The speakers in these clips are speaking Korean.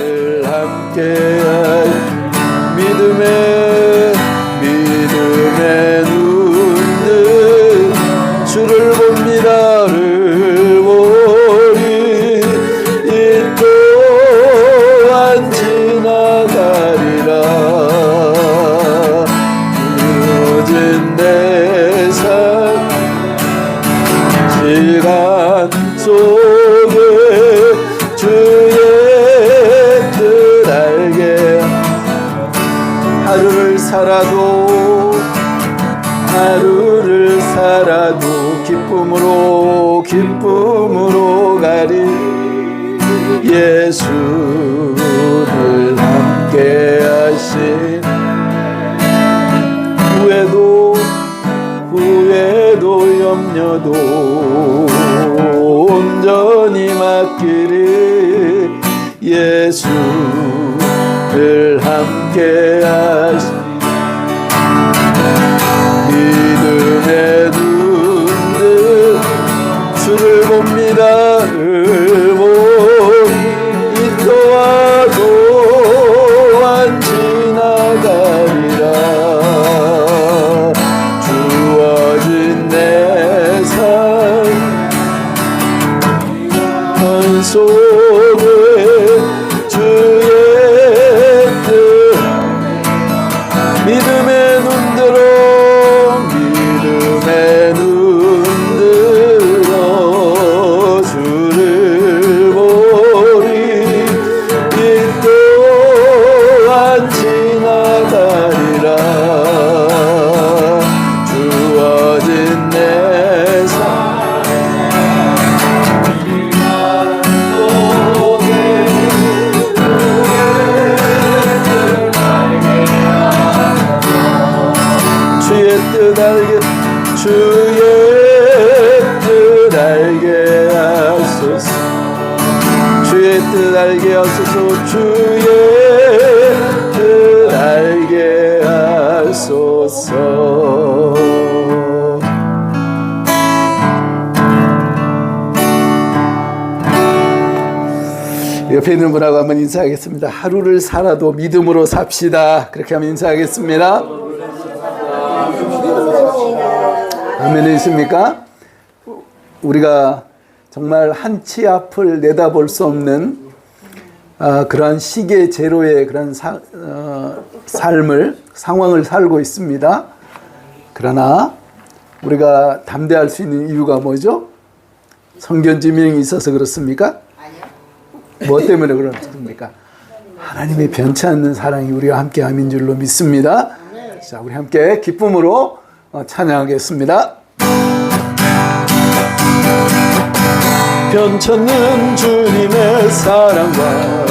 늘 함께 기쁨으로 가리 예수를 함께 하신 후회도 후회도 염려도 온전히 맡기리 예수를 함께 하시 love. 알게 주의 뜻 알게 하소서 주의 뜻 알게 하소서 주의 뜻 알게 하소서 옆에 있는 분하고 한번 인사하겠습니다. 하루를 살아도 믿음으로 삽시다. 그렇게 하면 인사하겠습니다. 아멘이십니까? 우리가 정말 한 치 앞을 내다볼 수 없는 아, 그러한 시계 제로의 그런 사, 어, 삶을 상황을 살고 있습니다. 그러나 우리가 담대할 수 있는 이유가 뭐죠? 성견 지명이 있어서 그렇습니까? 뭐 때문에 그렇습니까? 하나님의 변치 않는 사랑이 우리와 함께 함인 줄로 믿습니다. 자, 우리 함께 기쁨으로 어, 찬양하겠습니다. 변쳤는 주님의 사랑과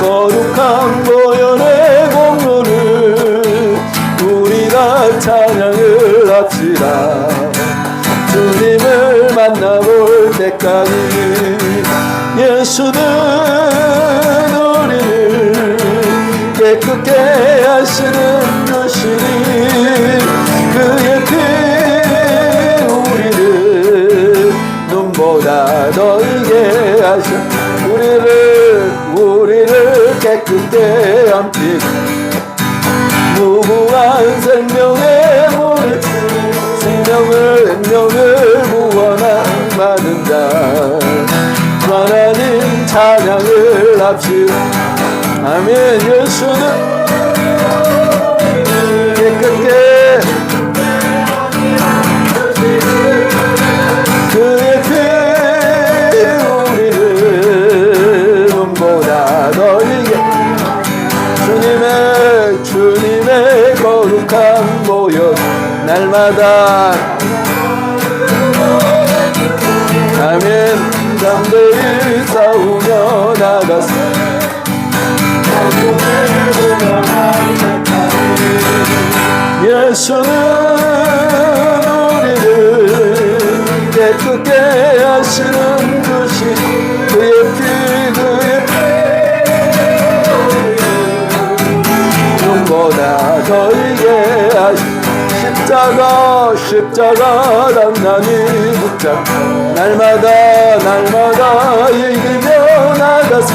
거룩한 보혈의 공로를 우리가 찬양을 합시다. 주님을 만나볼 때까지 예수는 우리를 깨끗게 하시는 주시니 그의 피 우리를 눈보다 더이게 하셔 우리를 우리를 깨끗게 함피 무고한 생명의 물 생명을 생명을 자. 하나님 찬양을 합시다. 아멘 예수는 예수는 우리를 깨끗게 하시는 것이 그의 피 그의 피 눈보다 더 이게 하시 십자가 십자가 단단히 붙잡 날마다 날마다 이기며 나가서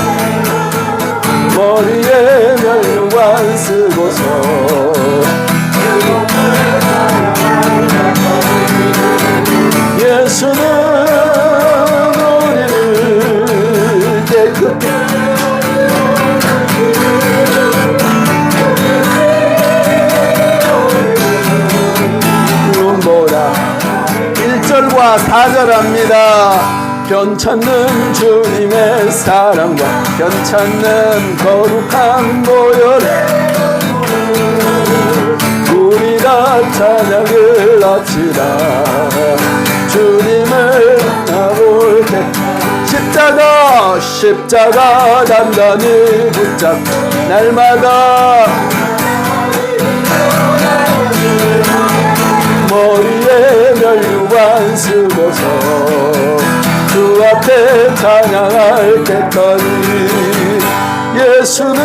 머리에 멸관 쓰고서 변찮는 주님의 사랑과 변찮는 거룩한 보혈에 우리 다 찬양을 합시다. 주님을 나볼 때 십자가 십자가 단단히 붙잡 날마다 머리에 멸류관 쓰고서 주 앞에 찬양할 때까지 예수는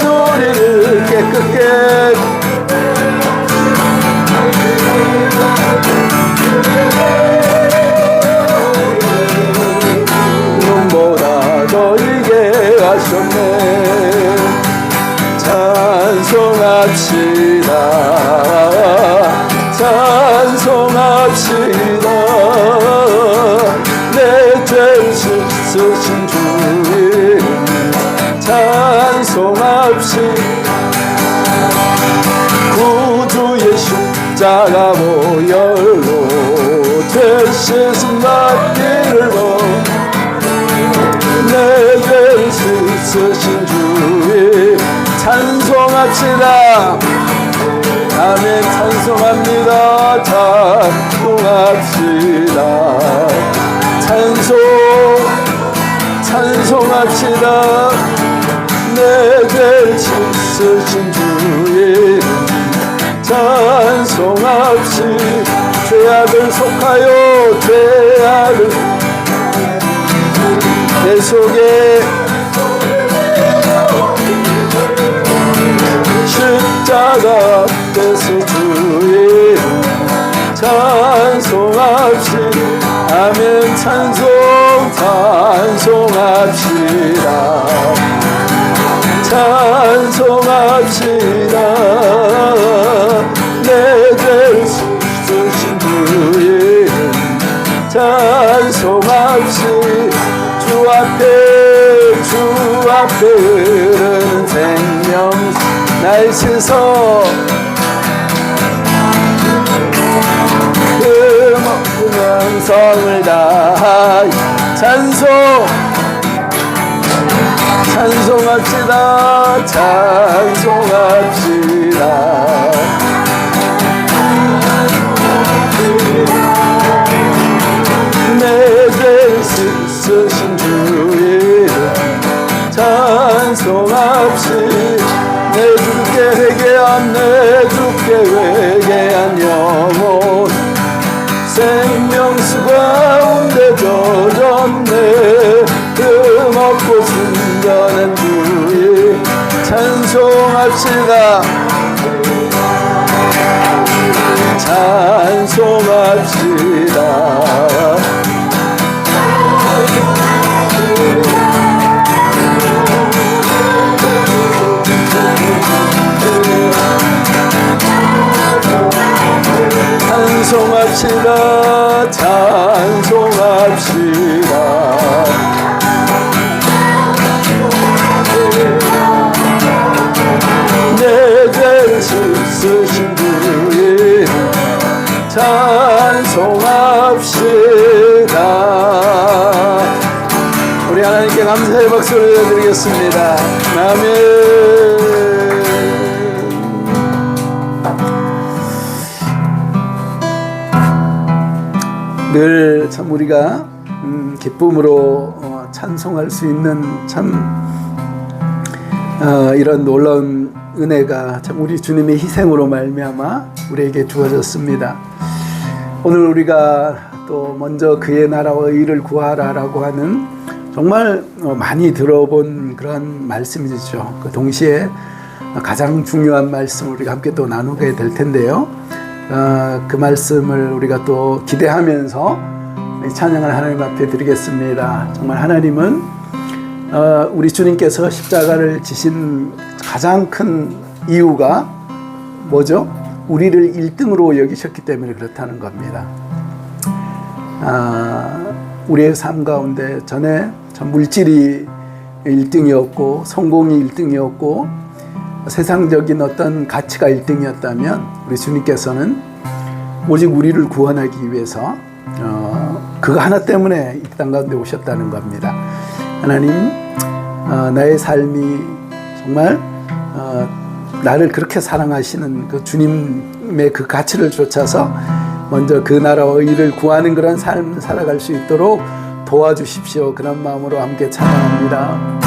우리를 깨끗게 십자가 보혈로 죄 씻은 나기를 보내 죄를 씻으신 주의 찬송합시다. 아멘 찬송합니다. 찬송합시다. 찬송 찬송합시다. 내 죄를 씻으신 주의 찬송합시 죄악을 속하여 죄악을 내 속에 십자가 앞에서 주의 찬송합시 아멘 찬송 찬송합시다. 찬송합시다 찬송합시 주 앞에 주 앞에 흐르는 생명 날 씻어. 그 먹는 성을 다하여 찬송. 찬송합시다. 찬송합시다 찬송합시다. 찬송합시다 찬송합시다 하나님께 감사의 박수를 드리겠습니다 아멘 늘 참 우리가 음, 기쁨으로 어, 찬송할 수 있는 참 어, 이런 놀라운 은혜가 참 우리 주님의 희생으로 말미암아 우리에게 주어졌습니다. 오늘 우리가 또 먼저 그의 나라와 의를 구하라라고 하는 정말 어, 많이 들어본 그런 말씀이죠. 그 동시에 가장 중요한 말씀을 우리가 함께 또 나누게 될 텐데요. 어, 그 말씀을 우리가 또 기대하면서 이 찬양을 하나님 앞에 드리겠습니다. 정말 하나님은 어, 우리 주님께서 십자가를 지신 가장 큰 이유가 뭐죠? 우리를 1등으로 여기셨기 때문에 그렇다는 겁니다. 아, 우리의 삶 가운데 전에 전 물질이 1등이었고 성공이 1등이었고 세상적인 어떤 가치가 1등이었다면 우리 주님께서는 오직 우리를 구원하기 위해서 어, 그거 하나 때문에 이 땅 가운데 오셨다는 겁니다. 하나님 어, 나의 삶이 정말 어, 나를 그렇게 사랑하시는 그 주님의 그 가치를 쫓아서 먼저 그 나라와 의를 구하는 그런 삶을 살아갈 수 있도록 도와주십시오. 그런 마음으로 함께 찬양합니다.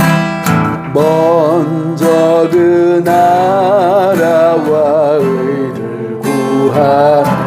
먼저 그 나라와 의를 구하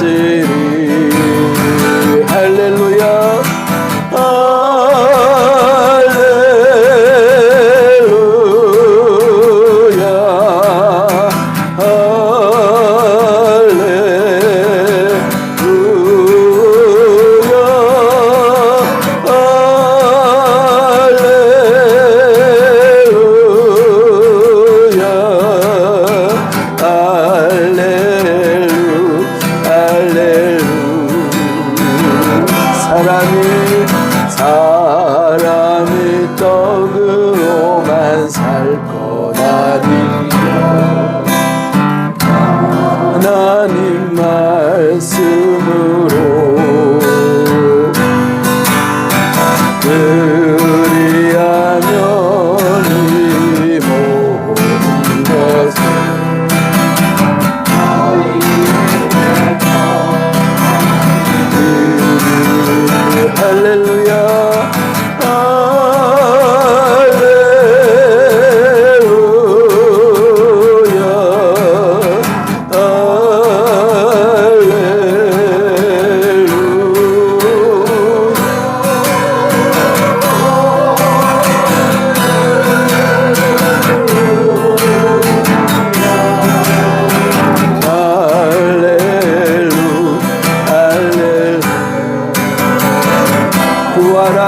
하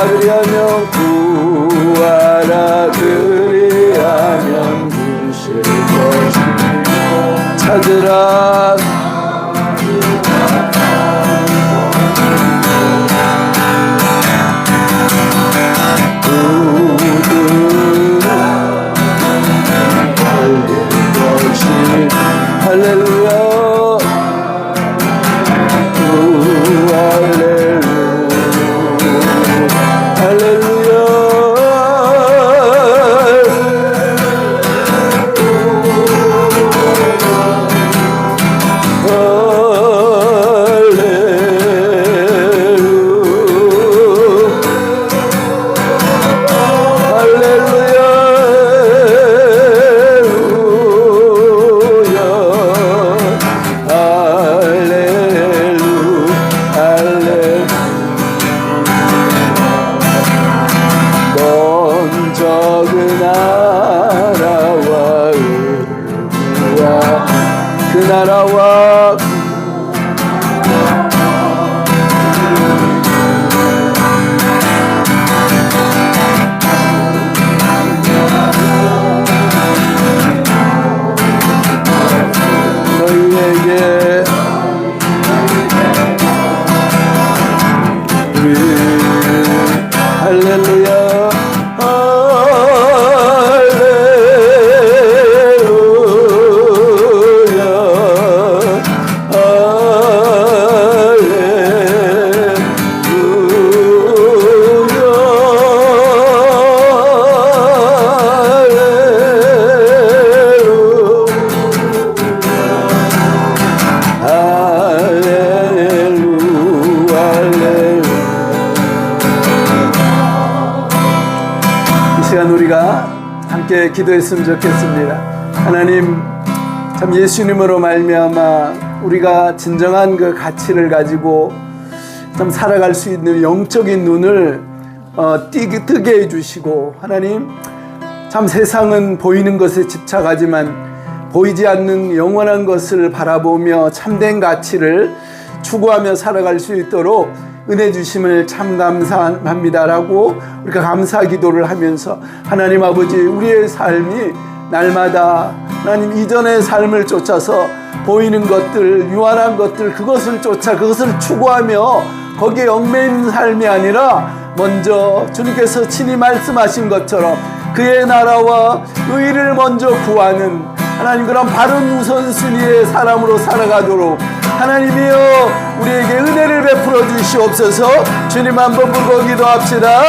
그리하면 구하라 그리하면 주실 것이요 찾으라. 두 할렐 함께 기도했으면 좋겠습니다. 하나님 참 예수님으로 말미암아 우리가 진정한 그 가치를 가지고 참 살아갈 수 있는 영적인 눈을 어, 띄게, 뜨게 해주시고 하나님 참 세상은 보이는 것에 집착하지만 보이지 않는 영원한 것을 바라보며 참된 가치를 추구하며 살아갈 수 있도록 은혜 주심을 참 감사합니다라고 우리가 감사 기도를 하면서 하나님 아버지 우리의 삶이 날마다 하나님 이전의 삶을 쫓아서 보이는 것들 유한한 것들 그것을 쫓아 그것을 추구하며 거기에 얽매인 삶이 아니라 먼저 주님께서 친히 말씀하신 것처럼 그의 나라와 의를 먼저 구하는 하나님 그런 바른 우선순위의 사람으로 살아가도록 하나님이여 우리에게 은혜를 베풀어 주시옵소서. 주님 한번 불고 기도합시다